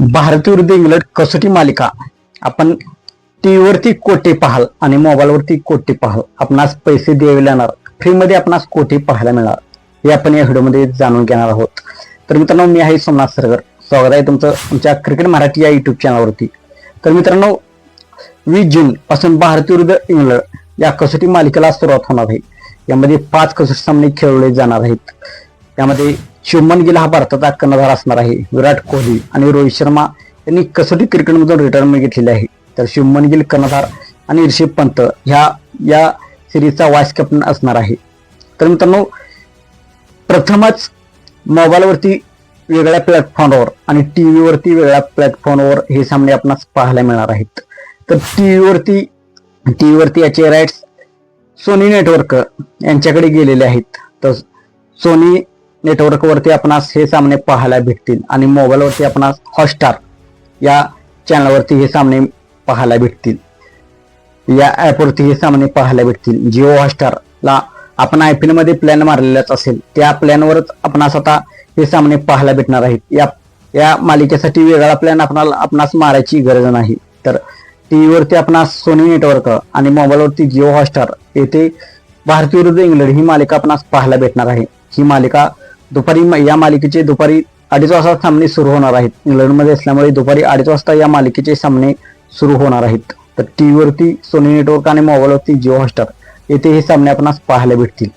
भारत विरुद्ध इंग्लंड कसोटी मालिका. आपण टीव्हीवरती कोटे पाहाल आणि मोबाईलवरती कोटे पाहाल? आपणास पैसे द्यावे लागणार. फ्रीमध्ये आपणास कोटे पाहायला मिळणार? हे आपण या व्हिडिओमध्ये जाणून घेणार आहोत. तर मित्रांनो मी आहे सोमनाथ सरगर. स्वागत आहे तुमचं आमच्या क्रिकेट मराठी या युट्यूब चॅनलवरती तर मित्रांनो वीस जून पासून भारत विरुद्ध इंग्लंड या कसोटी मालिकेला सुरुवात होणार आहे. यामध्ये पाच कसोटी सामने खेळवले जाणार आहेत. यामध्ये शुभमन गिल हा भारताचा कर्णधार असणार आहे. विराट कोहली आणि रोहित शर्मा यांनी कसोटी क्रिकेटमधून रिटायरमेंट घेतलेली आहे. तर शुभमन गिल कर्णधार आणि ऋषभ पंत ह्या या सिरीजचा वाईस कॅप्टन असणार आहे. तर मित्रांनो प्रथमच मोबाईलवरती वेगळ्या प्लॅटफॉर्मवर आणि टी व्हीवरती वेगळ्या प्लॅटफॉर्मवर हे सामने आपणास पाहायला मिळणार आहेत. तर टी व्हीवरती टी व्हीवरती याचे राईट्स सोनी नेटवर्क यांच्याकडे गेलेले आहेत. तर सोनी नेटवर्कवरती आपणास हे सामने पाहायला भेटतील आणि मोबाईलवरती आपणास हॉटस्टार या चॅनलवरती हे सामने पाहायला भेटतील. या ॲपवरती हे सामने पाहायला भेटतील. जिओ हॉटस्टारला आपण आय पी एलमध्ये प्लॅन मारलेलाच असेल. त्या प्लॅनवरच आपणास आता हे सामने पाहायला भेटणार आहेत. या या मालिकेसाठी वेगळा प्लॅन आपणाला आपणास मारायची गरज नाही. तर टी व्हीवरती आपणास सोनी नेटवर्क आणि मोबाईलवरती जिओ हॉटस्टार येथे भारत विरुद्ध इंग्लंड ही मालिका आपणास पाहायला भेटणार आहे. ही मालिका दुपारी या मालिकेचे दुपारी अडीच वाजता सामने सुरू होणार आहेत. इंग्लंडमध्ये असल्यामुळे दुपारी अडीच वाजता या मालिकेचे सामने सुरू होणार आहेत. तर टीव्हीवरती सोनी नेटवर्क आणि मोबाईलवरती जिओ हॉटस्टार येथे हे सामने आपणास पाहायला भेटतील.